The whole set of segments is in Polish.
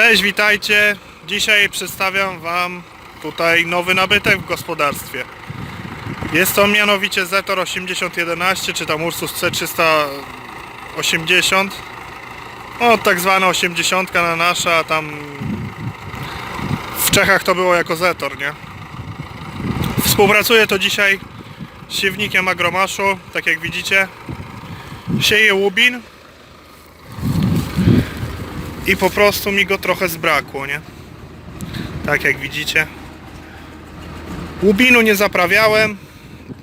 Cześć, witajcie. Dzisiaj przedstawiam Wam tutaj nowy nabytek w gospodarstwie. Jest to mianowicie Zetor 8011, czy tam Ursus C380. No, tak zwana 80 na nasza, a tam w Czechach to było jako Zetor, nie? Współpracuję to dzisiaj z siewnikiem Agromaszu, tak jak widzicie. Sieję łubin, i po prostu mi go trochę zbrakło, nie? Tak jak widzicie. Łubinu nie zaprawiałem,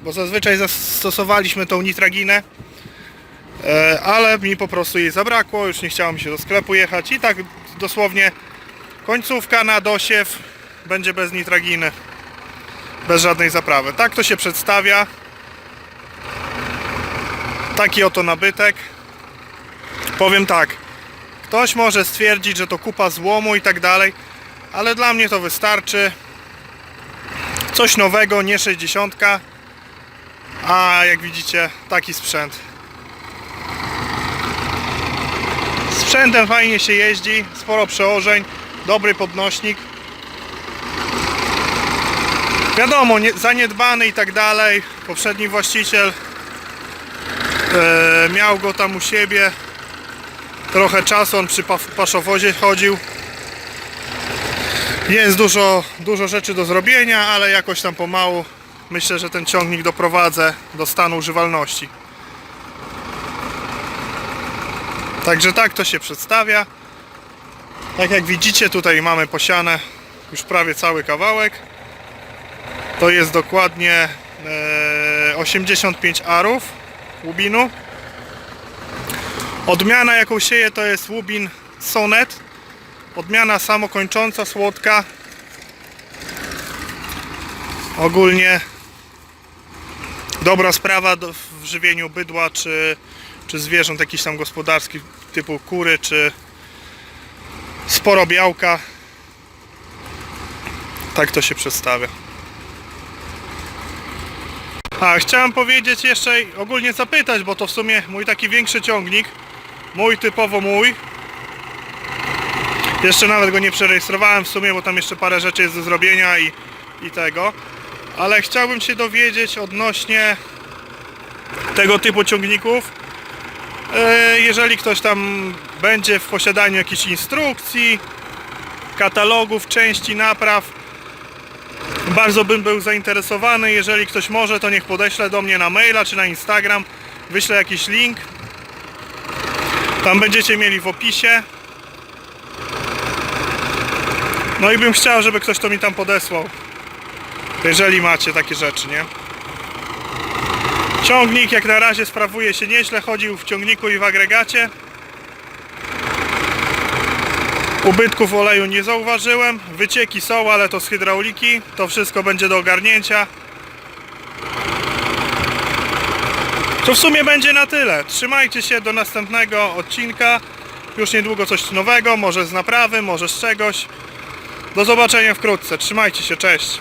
bo zazwyczaj zastosowaliśmy tą nitraginę, e, ale mi po prostu jej zabrakło, już nie chciało mi się do sklepu jechać i tak dosłownie końcówka na dosiew będzie bez nitraginy, bez żadnej zaprawy. Tak to się przedstawia. Taki oto nabytek. Powiem tak, Ktoś może stwierdzić, że to kupa złomu i tak dalej, ale dla mnie to wystarczy. Coś nowego, nie 60, a jak widzicie, taki sprzęt. Sprzętem fajnie się jeździ, sporo przełożeń, dobry podnośnik. Wiadomo, nie, zaniedbany i tak dalej. Poprzedni właściciel e, miał go tam u siebie, trochę czasu on przy pa- paszowozie chodził. Jest dużo, dużo rzeczy do zrobienia ale jakoś tam pomału myślę, że ten ciągnik doprowadzę do stanu używalności. Także tak to się przedstawia. Tak jak widzicie tutaj mamy posiane już prawie cały kawałek. To jest dokładnie e, 85 arów łubinu Odmiana jaką sieję to jest łubin Sonet. Odmiana samokończąca, słodka. Ogólnie dobra sprawa w żywieniu bydła czy, czy zwierząt jakichś tam gospodarskich typu kury czy sporo białka. Tak to się przedstawia. A, chciałem powiedzieć jeszcze ogólnie zapytać, bo to w sumie mój taki większy ciągnik Mój typowo mój. Jeszcze nawet go nie przerejestrowałem w sumie, bo tam jeszcze parę rzeczy jest do zrobienia i, i tego. Ale chciałbym się dowiedzieć odnośnie tego typu ciągników. E, Jeżeli ktoś tam będzie w posiadaniu jakichś instrukcji, katalogów, części, napraw, bardzo bym był zainteresowany. Jeżeli ktoś może, to niech podeśle do mnie na maila czy na Instagram. Wyślę jakiś link, tam będziecie mieli w opisie. No i bym chciał, żeby ktoś to mi tam podesłał. Jeżeli macie takie rzeczy, nie? Ciągnik jak na razie sprawuje się nieźle, chodził w ciągniku i w agregacie. Ubytków oleju nie zauważyłem. Wycieki są, ale to z hydrauliki. To wszystko będzie do ogarnięcia. To w sumie będzie na tyle. Trzymajcie się do następnego odcinka. Już niedługo coś nowego, może z naprawy, może z czegoś. Do zobaczenia wkrótce. Trzymajcie się, cześć.